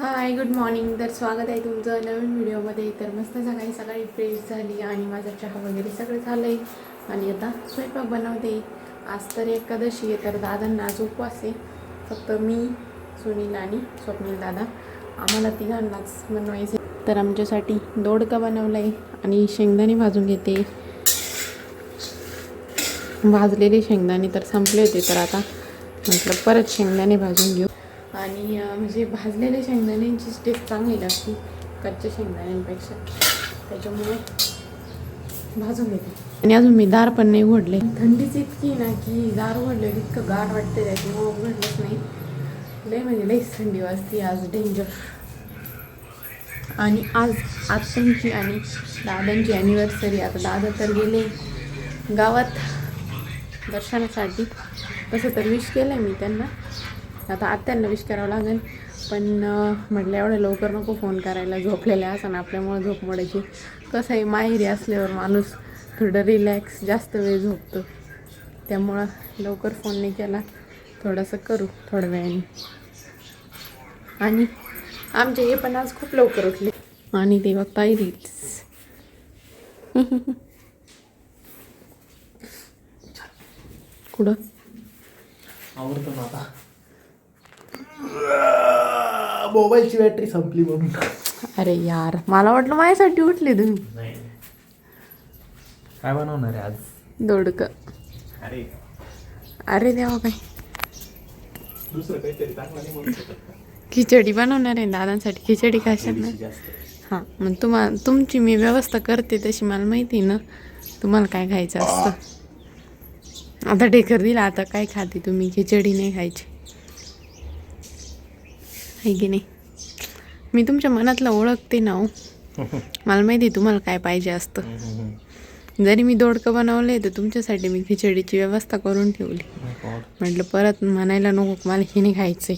Hi good morning तर स्वागत आहे तुमचं नवीन व्हिडिओमध्ये. तर मस्त सकाळी सकाळी फ्रेश झाली आणि माझा चहा वगैरे सगळं झालं आहे आणि आता स्वयंपाक बनवते. आज तर एकादशी आहे तर दादांना आज उपवास आहे फक्त मी सुनील आणि स्वप्नील दादा. आम्हाला तिघांनाच बनवायचे तर आमच्यासाठी दोडका बनवला आहे आणि शेंगदाणे भाजून घेते. भाजलेले शेंगदाणे तर संपले होते तर आता म्हटलं परत शेंगदाणे भाजून घेऊ. आणि म्हणजे भाजलेल्या शेंगदाण्यांचीच टेस्ट चांगली लागते कच्च्या शेंगदाण्यांपेक्षा. त्याच्यामुळे भाजून घेते. आणि अजून मी दार पण नाही उघडले थंडीच इतकी ना की दार उघडले इतकं गार वाटते त्याच्यामुळे उघडलंच नाही. लय म्हणजे लईच थंडी वाजते आज डेंजर आणि आज आत्यांची आणि दादांची ॲनिव्हर्सरी आता दादा तर गेले गावात दर्शनासाठी. तसं तर विश केलं आहे मी त्यांना. आता आत्यांना विश करावं लागेल. पण म्हटलं एवढं लवकर नको फोन करायला. झोपलेल्या असं आपल्यामुळे झोप मोडायची. कसं आहे माहेरी असल्यावर माणूस थोडं रिलॅक्स जास्त वेळ झोपतो. त्यामुळं लवकर फोन नाही केला. थोडंसं करू थोड्या वेळाने. आणि आमचे हे पण आज खूप लवकर उठले. आणि ते बघता रील्स कुठं? आवडतं आता. मोबाईलची बॅटरी संपली म्हणून. अरे यार मला वाटलं माझ्यासाठी उठले तुम्ही. नाही. काय बनवणार आहे आज? दोडक. अरे. अरे देवा काय दुसरं काहीतरी चांगलं नाही म्हणू शकत. का? खिचडी बनवणार आहे दादांसाठी. खिचडी खाशाल ना थोडीशी जास्त. हां मग तुम्हा तुमची मी व्यवस्था करते तशी मला माहिती आहे ना. तुम्हाला काय खायचं असतं. आता ढेकर दिला आता काय खाते तुम्ही? खिचडी नाही खायची. आहे की नाही? मी तुमच्या मनातलं ओळखते ना हो. मला माहिती आहे तुम्हाला काय पाहिजे असतं. जरी मी दोडकं बनवले तर तुमच्यासाठी मी खिचडीची व्यवस्था करून ठेवली. म्हटलं परत म्हणायला नको मला हे नाही खायचंय.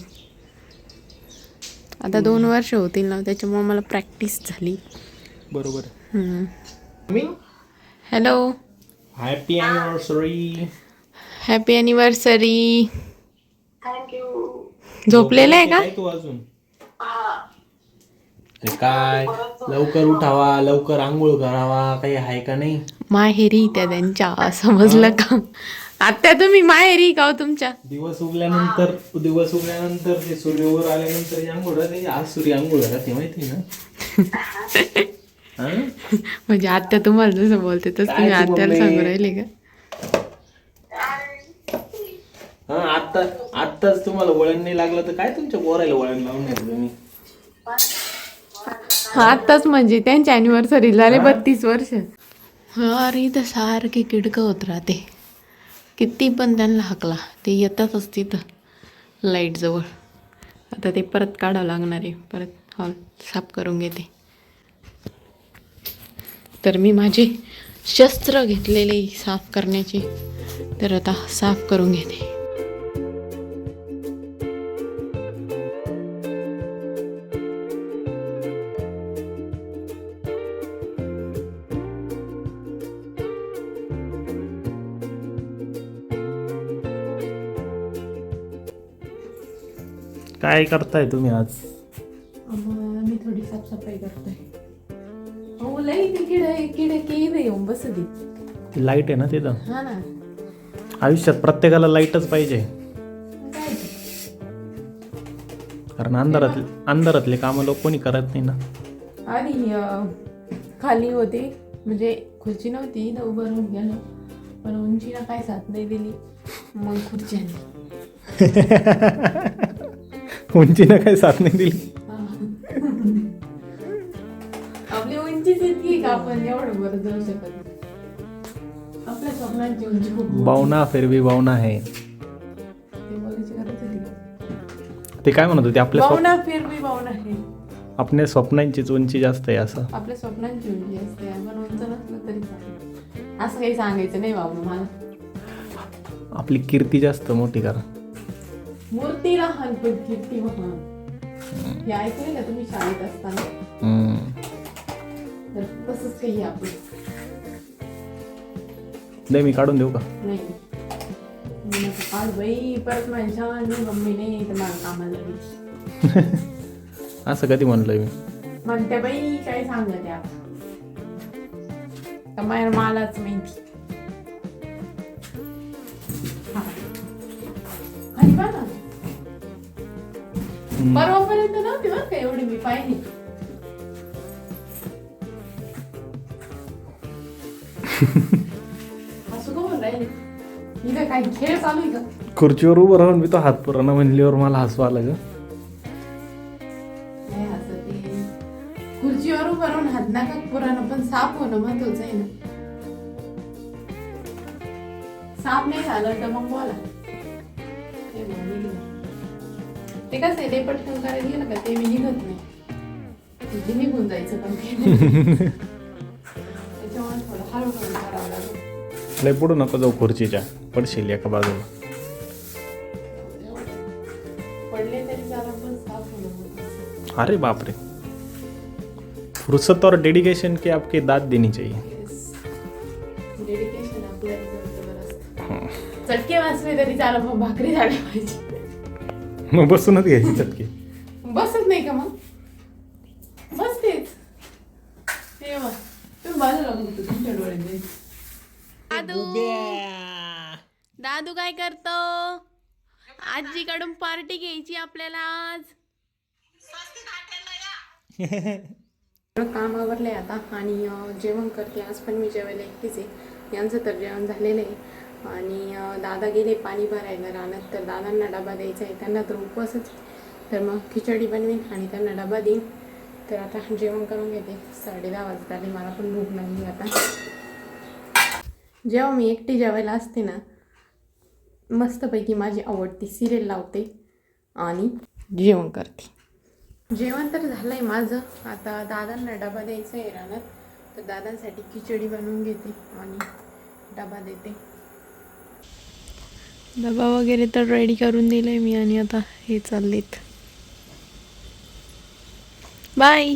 आता दोन वर्ष होतील ना त्याच्यामुळे मला प्रॅक्टिस झाली. बरोबर. मी? Hello happy anniversary happy anniversary झोपलेलं आहे का? तू अजून. काय? लवकर उठावा लवकर आंघोळ करावा काही आहे का नाही? माहेरी त्या त्यांच्या समजलं का? आत्या तुम्ही माहेरी का हो तुमच्या? दिवस उगल्यानंतर दिवस उगल्यानंतर ते सूर्य वर आल्यानंतर आंघोळ आज सूर्य आंघोळ राहते माहिती ना? हा? म्हणजे आत्या तुम्हाला जसं बोलते तसं तुम्ही तू आत्याला? सांगू राहिले का? हा आता आत्ताच तुम्हाला वळण नाही लागलं तर काय तुमच्या पोरायला वळण लावून नाही तुम्ही? हा आत्ताच म्हणजे. त्यांच्या अॅनिव्हर्सरी झाले बत्तीस वर्ष. अरे इथं सारखे किडकं होत राहते. किती पण त्यांना हाकला. ते येतातच तिथं लाईटजवळ आता ते परत काढावं लागणार आहे. परत हॉल साफ करून घेते. तर मी माझे शस्त्र घेतलेले साफ करण्याचे. तर आता साफ करून घेते. काय करताय तुम्ही आज? मी थोडी साफसफाई करतोय हो लई ते किडे किडे किडे येऊन बसली. लाइट आहे ना तिथं? हा ना. आयुष्यात प्रत्येकाला लाईटच पाहिजे? कारण अंधारात अंधारातले कामं लोक कोणी करत नाही ना. आणि खाली होते. म्हणजे खुर्ची नव्हती इथं उभं राहून गेलो. पण उंचीला काय साथ नाही दिली. मग खुर्ची उंचीनं काही साथ नाही दिली. आपली उंचीच इतकी का आपण? एवढं बरं जाऊ शकत नाही. आपल्या स्वप्नांची उंची खूप मोठी. बावना फिर भी बावना आहे. ते बोलायची गरज होती का? ते काय म्हणत होते? आपल्या स्वप्न बावना फिर भी बावना आहे. आपल्या स्वप्नांचीच उंची जास्त आहे असं. आपल्या स्वप्नांची उंची असते आपण उंच नसलं तरी चालेल. असं काही सांगायचं नाही बाबा मला. आपली कीर्ती जास्त मोठी करा. मूर्ती लहान पण कीर्ती महान हे ऐकलंय का तुम्ही शाळेत असताना. तर तसंच काही आपण. दे मी काढून देऊ का? नाही. मी नको काढ बाई परत माझ्या आणि मम्मी नाही तर मला कामाला. असं कधी म्हणलोय मी? म्हणते बाई काय सांगत या तर मलाच माहिती. हा. परवापर्यंत नव्हती बरं का एवढी मी पाहिली. असं का राहिले? इथं काय खेळ चालू आहे का? खुर्चीवर उभं राहून मी तो हात पुराणा म्हणल्यावर मला हसू आलं ग. नाही असं ते. खुर्चीवर उभं राहून हात नका पुराणं पण साफ होणं महत्वाचं आहे ना. साफ नाही झालं तर मग बोला. ते. ते कसं आहे ते पटकन करायला गेलं का ते मी निघत नाही. ते निघून जायचं पण ते नाही. त्याच्यामुळे थोडं हळूहळू करावं लागेल. लय पुढं नको जाऊ खुर्चीच्या पडशील एका बाजूला. पडले तरी जरा पण साफ होणं महत्वाचं अरे बाप रे फुर्सत और डेडिकेशन की आपकी दाद देनी चाहिए. डेडिकेशन आपल्या चटके वाचले तरी मग भाकरी झाल्या पाहिजे. मग बसूनच घ्यायची चटकी. बसत नाही का मग? बसतेच. तेव्हा तुम्ही बाजूला बघतो तुमच्या डोळ्यात दादू. दादू काय करतो? आजीकडून पार्टी घ्यायची आपल्याला आज. काम आवरलंय आता आणि अं, जेवण करते. आज पण मी जेवायला एकटीच आहे. यांचं तर जेवण झालेलं आहे. आणि दादा गेले पाणी भरायला रानात तर दादांना डबा द्यायचा आहे. त्यांना तर उपवासच तर मग खिचडी बनवीन आणि त्यांना डबा देईन. तर आता जेवण करून घेते. साडे दहा वाजत आले. मला पण भूक लागली आता. जेव्हा मी एकटी जेवायला असते ना मस्तपैकी माझी आवडती सिरियल लावते आणि जेवण करते. जेवण तर झालं आहे माझं. आता दादांना डबा द्यायचा आहे रानात. तर दादांसाठी खिचडी बनवून घेते आणि डबा देते. डबा वगैरे तर रेडी करून दिले मी आणि आता हे चाललेत. बाय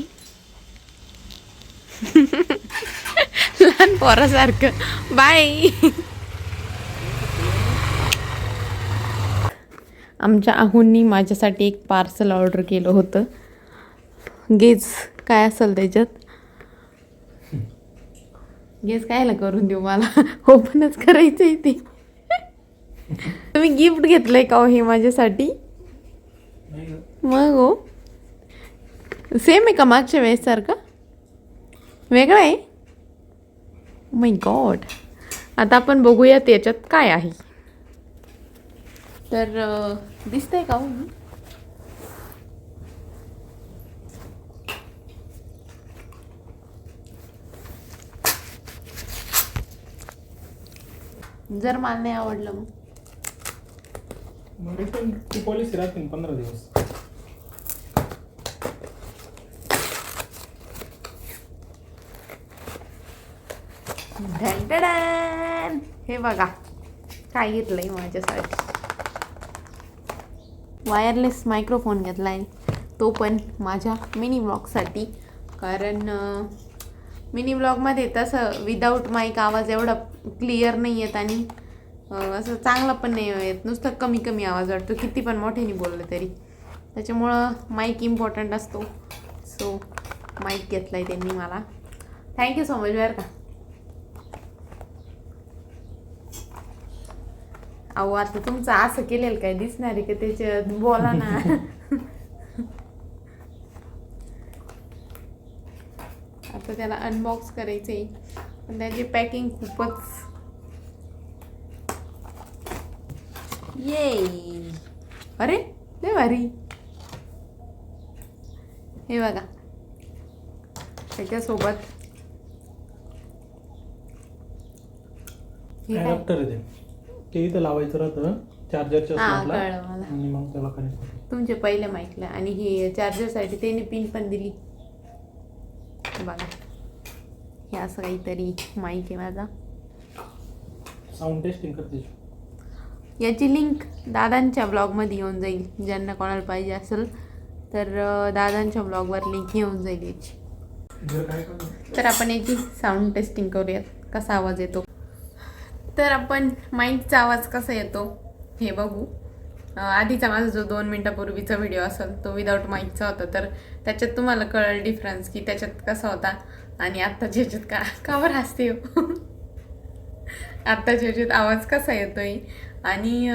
लहान पोरासारखं. बाय आमच्या आहूंनी माझ्यासाठी एक पार्सल ऑर्डर केलं होतं. गेज काय असेल त्याच्यात? गेस कायला करून देऊ मला? हो, ओपनच करायचं आहे ते. तुम्ही गिफ्ट घेतलंय का हो हे माझ्यासाठी? मग हो. सेम आहे का मागच्या वेळेस सारखं? वेगळं आहे? मै गॉड आता आपण बघूयात याच्यात काय आहे. तर दिसतंय का हो? जर मला नाही आवडलं मग. ती पॉलिसी राहते पंधरा दिवस ढंढडण. हे बघा काय घेतलंय माझ्यासाठी वायरलेस मायक्रोफोन घेतला आहे तो पण माझ्या मिनी ब्लॉगसाठी कारण मिनी ब्लॉगमध्ये तसं विदाऊट माईक आवाज एवढा क्लिअर नाही येत आणि असं चांगला पण नाही येत नुसतं कमी कमी आवाज वाटतो. किती पण मोठ्याने बोललं तरी. त्याच्यामुळं माईक इम्पॉर्टंट असतो. सो माईक घेतला आहे त्यांनी मला. थँक्यू सो मच बरं का. अहो आता तुमचं असं केलेलं काय दिसणार आहे का त्याच्यात? बोला ना. आता त्याला अनबॉक्स करायचं आहे पण त्याची पॅकिंग खूपच ये अरे लय भारी. हे बघा. त्याच्यासोबत. हे? ॲडॅप्टर आहे ते. ते इथं लावायचं राहतं चार्जरच्या हा स्लॉटला कळलं मला. आणि मग त्याला कनेक्ट तुमचे पहिले माईकला आणि ही चार्जरसाठी त्याने पिन पण दिली. बघा. हे असं काहीतरी माईक आहे माझा. साऊंड टेस्टिंग करते. याची लिंक दादांच्या ब्लॉगमध्ये येऊन जाईल. ज्यांना कोणाला पाहिजे असेल तर दादांच्या ब्लॉगवर लिंक येऊन जाईल याची. तर आपण याची साऊंड टेस्टिंग करूयात. कसा आवाज येतो? तर आपण माईकचा आवाज कसा येतो? हे बघू. आधीचा माझा जो दोन मिनटापूर्वीचा व्हिडिओ असेल तो विदाऊट माईकचा होता. तर त्याच्यात तुम्हाला कळेल डिफरन्स की त्याच्यात कसा होता आणि आत्ताच्या ह्याच्यात का का बरं हसते हो? आत्ताच्या ह्याच्यात आवाज कसा येतोय? आणि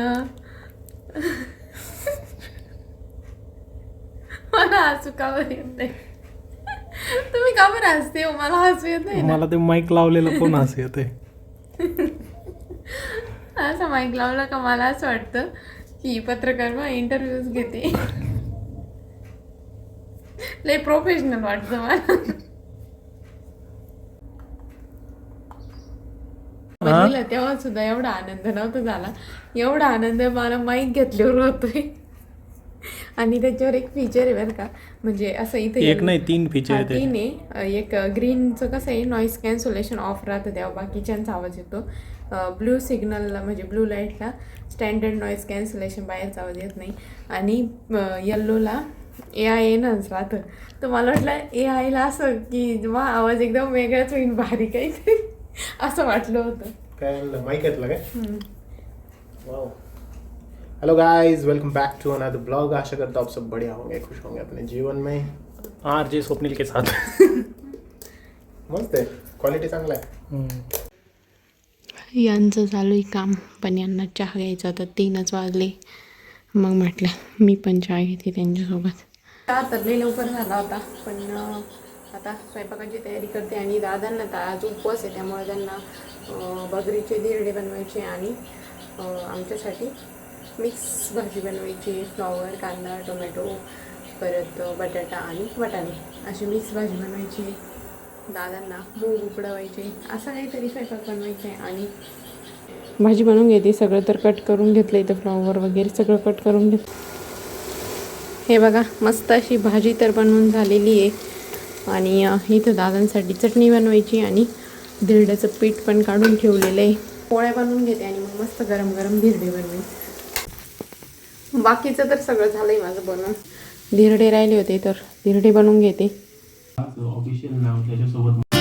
मला हसू का बरं येत नाही तुम्ही का बरं हसते हो? मला हसू येत नाही ना? मला ते माईक लावलेलं पण असं येते असं माईक लावलं का मला असं वाटतं की पत्रकार मग इंटरव्ह्यूज घेते. लय प्रोफेशनल वाटतं मला. बहिणीला तेव्हा सुद्धा एवढा आनंद नव्हता झाला. एवढा आनंद मला माईक घेतल्यावर होतोय. आणि त्याच्यावर एक फीचर आहे बरं का. म्हणजे असं इथे एक नाही तीन फीचर आहे तीन आहे. एक ग्रीनचं कसं आहे नॉईस कॅन्सलेशन ऑफ राहतं तेव्हा बाकीच्यांचा आवाज येतो. ब्लू सिग्नलला म्हणजे ब्लू लाईटला स्टँडर्ड नॉईस कॅन्सलेशन बाहेरचा आवाज येत नाही. आणि येल्लोला ए आय येणंच राहतं. तर मला वाटलं ए आयला असं की वा आवाज एकदम वेगळाच होईल भारी काहीतरी. असं वाटलं होतं. काय माईक घेतलं काय. Wow hello guys welcome back to another blog आशा करता हूँ आप सब बढ़िया होंगे खुश होंगे अपने जीवन में. आर जे स्वप्नील के साथ. मस्त आहे. क्वालिटी चांगला आहे. यांचं चालू आहे काम पण यांना चहा घ्यायचा होता. तीनच वाजले. मग म्हटलं मी पण चहा घेते त्यांच्यासोबत. चहा तर लई लवकर झाला होता पण अं, आता स्वयंपाकाची तयारी करते आणि दादांना तर आज उपवास आहे त्यामुळे त्यांना बगरीचे धिरडे बनवायचे आणि आमच्यासाठी मिक्स भाजी बनवायची. फ्लॉवर कांदा टोमॅटो परत बटाटा आणि वटाणे. अशी मिक्स भाजी बनवायची. दादांना मूग उकडवायचे. असं काहीतरी स्वयंपाक बनवायचे आणि भाजी बनवून घेते. सगळं तर कट करून घेतलं इथं फ्लॉवर वगैरे सगळं कट करून घेत हे बघा मस्त अशी भाजी तर बनवून झालेली आहे. आणि इथं दादांसाठी चटणी बनवायची आणि धिरड्याचं पीठ पण काढून ठेवलेलं आहे. पोळ्या बनवून घेते आणि मग मस्त गरम गरम धिरडे बनवेन बाकीचं तर सगळं झालंय माझं बनवून. धिरडे राहिले होते तर धिरडे बनवून घेते. ऑफिशियल नाव त्याच्यासोबत